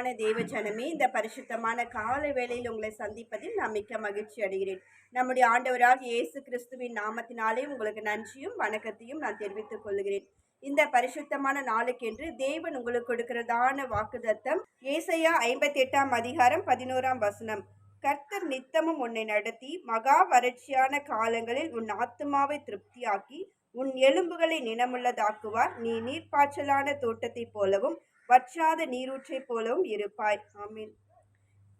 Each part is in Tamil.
பிரியமான தேவஜனமே இந்த பரிசுத்தமான கால வேளையில் உங்களை சந்திப்பதில் நான் மிக்க மகிழ்ச்சி அடைகிறேன். நம்முடைய ஆண்டவராக இயேசு கிறிஸ்துவின் நாமத்தினாலே உங்களுக்கு நன்றியும் வணக்கத்தையும் நான் தெரிவித்துக் கொள்கிறேன். இந்த பரிசுத்தமான நாளுக்கென்று தேவன் உங்களுக்கு கொடுக்கிறதான வாக்குதத்தம் ஏசையா ஐம்பத்தி எட்டாம் அதிகாரம் பதினோராம் வசனம். கர்த்தர் நித்தமும் உன்னை நடத்தி மகா வறட்சியான காலங்களில் உன் ஆத்துமாவை திருப்தியாக்கி உன் எலும்புகளை நினமுள்ளதாக்குவார் நீ நீர்ப்பாய்ச்சலான தோட்டத்தைப் போலவும் வற்றாத நீரூற்றை போலவும் இருப்பாய். ஆமீன்.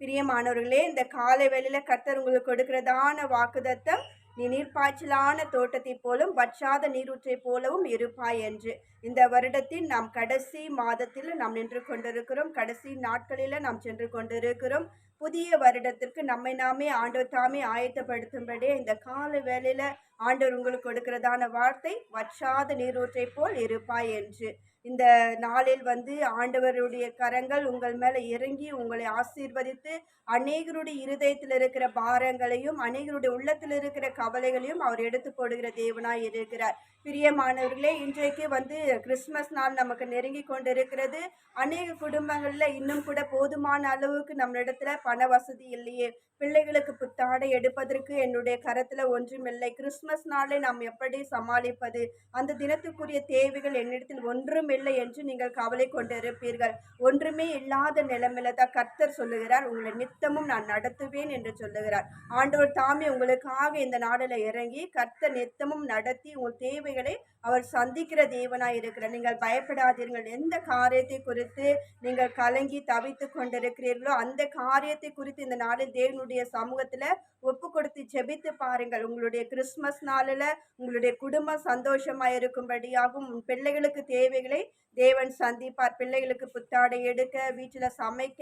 பிரியமானவர்களே இந்த காலை வேளையில கர்த்தர் உங்களுக்கு கொடுக்கிறதான வாக்குதத்தம் நீ நீர்ப்பாய்ச்சலான தோட்டத்தை போலும் வற்றாத நீரூற்றை போலவும் இருப்பாய் என்று. இந்த வருடத்தின் நாம் கடைசி மாதத்தில் நாம் நின்று கொண்டிருக்கிறோம். கடைசி நாட்களில் நாம் சென்று கொண்டிருக்கிறோம். புதிய வருடத்திற்கு நம்மை நாமே ஆண்டவர் தாமே ஆயத்தப்படுத்தும்படியே இந்த கால வேளையில ஆண்டவர் உங்களுக்கு கொடுக்கிறதான வார்த்தை வற்றாத நீரூற்றை போல் இருப்பாய் என்று. இந்த நாளில் வந்து ஆண்டவருடைய கரங்கள் உங்கள் மேலே இறங்கி உங்களை ஆசீர்வதித்து அநேகருடைய இருதயத்தில் இருக்கிற பாரங்களையும் அநேகருடைய உள்ளத்தில் இருக்கிற கவலைகளையும் அவர் எடுத்து போடுகிற தேவனாய் இருக்கிறார். பிரியமானவர்களே இன்றைக்கு வந்து கிறிஸ்மஸ் நாள் நமக்கு நெருங்கி கொண்டிருக்கிறது. அநேக குடும்பங்களில் இன்னும் கூட போதுமான அளவுக்கு நம்மளிடத்துல பண வசதி இல்லையே. பிள்ளைகளுக்கு புத்தாடை எடுப்பதற்கு என்னுடைய கரத்தில் ஒன்றுமில்லை கிறிஸ்மஸ் நாளை நாம் எப்படி சமாளிப்பது? அந்த தினத்துக்குரிய தேவைகள் என்னிடத்தில் ஒன்றும் இல்லை என்று நீங்கள் கவலை கொண்டிருப்பீர்கள். ஒன்றுமே இல்லாத நிலைமையில தான் கர்த்தர் சொல்லுகிறார். உங்களை நித்தமும் நான் நடத்துவேன் என்று சொல்லுகிறார். ஆண்டவர் தாமே உங்களுக்காக இந்த நாடில் இறங்கி கர்த்தர் நித்தமும் நடத்தி உங்கள் தேவைகளை அவர் சந்திக்கிற தேவனாய் இருக்கிறார். நீங்கள் பயப்படாதீர்கள். எந்த காரியத்தை குறித்து நீங்கள் கலங்கி தவித்து கொண்டிருக்கிறீர்களோ அந்த காரியத்தை குறித்து இந்த நாளில் தேவனுடைய சமூகத்தில் ஒப்பு கொடுத்து ஜெபித்து பாருங்கள். உங்களுடைய கிறிஸ்மஸ் நாளில் உங்களுடைய குடும்பம் சந்தோஷமாக இருக்கும்படியாகவும் உன் பிள்ளைகளுக்கு தேவைகளை தேவன் சந்திப்பார். பிள்ளைகளுக்கு புத்தாடை எடுக்க வீட்டில் சமைக்க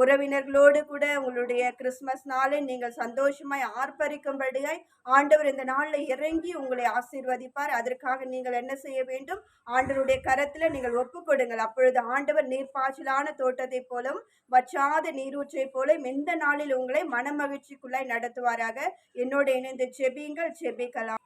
உறவினர்களோடு கூட உங்களுடைய கிறிஸ்மஸ் நாளை நீங்கள் சந்தோஷமாய் ஆர்ப்பரிக்கும்படியாய் ஆண்டவர் இந்த நாளில் இறங்கி உங்களை ஆசீர்வதிப்பார். அதற்காக நீங்கள் என்ன செய்ய வேண்டும்? ஆண்டவருடைய கரத்தில் நீங்கள் ஒப்பு கொடுங்கள். அப்பொழுது ஆண்டவர் நீர்ப்பாய்ச்சலான தோட்டத்தை போலும் வற்றாத நீரூற்றை போல எந்த நாளில் உங்களை மனமகிழ்ச்சிக்குள்ளாய் நடத்துவாராக. என்னோடு இணைந்து செபியுங்கள் செபிக்கலாம்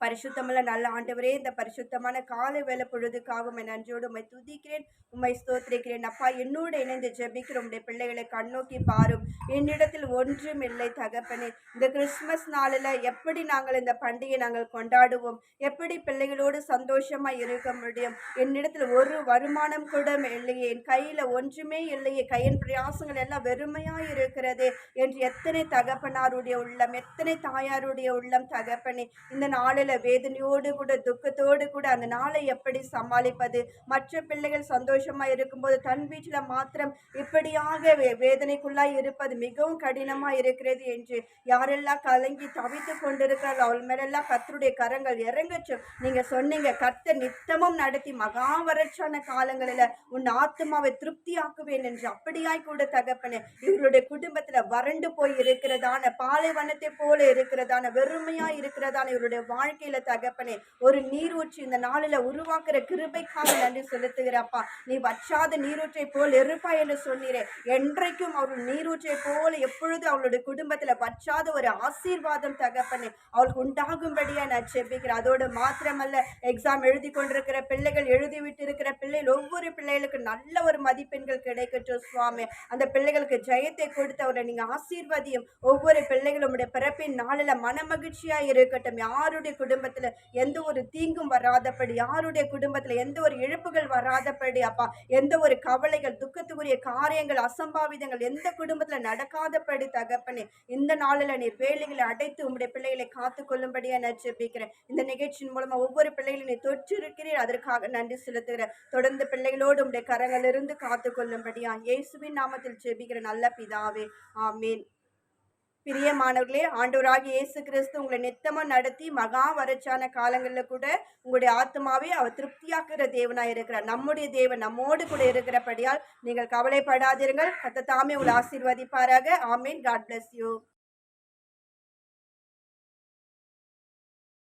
பரிசுத்தமல்ல நல்ல ஆண்டவரே இந்த பரிசுத்தமான காலை வேலை பொழுதுக்காக உண்மை நன்றியோடு உண்மை துதிக்கிறேன் உண்மை ஸ்தோத்திரிக்கிறேன். அப்பா என்னோடு இணைந்து ஜெபிக்கிற உடைய பிள்ளைகளை கண்ணோக்கி பாரும். என்னிடத்தில் ஒன்றும் இல்லை தகப்பனே. இந்த கிறிஸ்மஸ் நாளில் எப்படி நாங்கள் இந்த பண்டிகை நாங்கள் கொண்டாடுவோம்? எப்படி பிள்ளைகளோடு சந்தோஷமாக இருக்க முடியும்? என்னிடத்தில் ஒரு வருமானம் கூட இல்லையே. என் கையில் ஒன்றுமே இல்லையே. கையின் பிரயாசங்கள் எல்லாம் வெறுமையாக இருக்கிறது என்று எத்தனை தகப்பனாருடைய உள்ளம் எத்தனை தாயாருடைய உள்ளம் தகப்பனே. இந்த நாளில் நாளில் வேதனையோடு கூட துக்கத்தோடு கூட அந்த நாளை எப்படி சமாளிப்பது? மற்ற பிள்ளைகள் சந்தோஷமாக இருக்கும்போது தன் வீட்டில் மாத்திரம் இப்படியாக வே வேதனைக்குள்ளாய் இருப்பது மிகவும் கடினமாக இருக்கிறது என்று யாரெல்லாம் கலங்கி தவித்து கொண்டிருக்கிறார்கள் அவள் மேலெல்லாம் கத்தருடைய கரங்கள் இறங்கச்சும் நீங்கள் சொன்னீங்க கத்த நித்தமும் நடத்தி மகா வறட்சான காலங்களில் உன் ஆத்மாவை திருப்தியாக்குவேன் என்று அப்படியாய் கூட தகப்பனே இவர்களுடைய குடும்பத்தில் வறண்டு போய் இருக்கிறதான பாலைவனத்தை போல இருக்கிறதான வெறுமையா இருக்கிறதான இவருடைய வாழ்க்கை வாழ்க்கையில தகப்பனே ஒரு நீரூற்றி இந்த நாளில உருவாக்குற கிருபைக்காக நன்றி செலுத்துகிறப்பா. நீ வற்றாத நீரூற்றை போல் இருப்பா என்று சொன்னீரே. என்றைக்கும் அவர்கள் நீரூற்றை போல எப்பொழுது அவளுடைய குடும்பத்துல வற்றாத ஒரு ஆசீர்வாதம் தகப்பனே அவளுக்கு உண்டாகும்படியா நான் செப்பிக்கிறேன் அதோடு மாத்திரமல்ல எக்ஸாம் எழுதி கொண்டிருக்கிற பிள்ளைகள் எழுதி விட்டு இருக்கிற பிள்ளைகள் ஒவ்வொரு பிள்ளைகளுக்கு நல்ல ஒரு மதிப்பெண்கள் கிடைக்கட்டும் சுவாமி. அந்த பிள்ளைகளுக்கு ஜெயத்தை கொடுத்து அவரை நீங்க ஆசீர்வதியும் ஒவ்வொரு பிள்ளைகளும் பிறப்பின் நாளில் மனமகிழ்ச்சியா இருக்கட்டும். யாருடைய குடும்பத்தில் எந்த ஒரு தீங்கும் வராதபடி யாருடைய குடும்பத்தில் எந்த ஒரு இழப்புகள் வராதபடி அப்பா எந்த ஒரு கவலைகள் துக்கத்துக்குரிய காரியங்கள் அசம்பாவிதங்கள் எந்த குடும்பத்தில் நடக்காதபடி தகப்பனே இந்த நாளில் நீர் வேலைகளை அடைத்து உங்களுடைய பிள்ளைகளை காத்து கொள்ளும்படியா நான் ஜெபிக்கிறேன். இந்த நிகழ்ச்சியின் மூலமாக ஒவ்வொரு பிள்ளைகளையும் நீ தொற்று இருக்கிறீர் அதற்காக நன்றி செலுத்துகிறேன். தொடர்ந்து பிள்ளைகளோடு உங்களுடைய கரங்களிலிருந்து காத்து கொள்ளும்படியா இயேசுவின் நாமத்தில் ஜெபிக்கிற நல்ல பிதாவே. ஆமீன். பிரியமானவர்களே ஆண்டவராக இயேசு கிறிஸ்து உங்களை நித்தமாக நடத்தி மகா வறட்சியான காலங்களில் கூட உங்களுடைய ஆத்மாவே அவர் திருப்தியாக்குற தேவனாக இருக்கிறார். நம்முடைய தேவன் நம்மோடு கூட இருக்கிறபடியால் நீங்கள் கவலைப்படாதீர்கள் கத்த தாமே உங்களை ஆசீர்வதிப்பாராக. ஆமீன். God bless you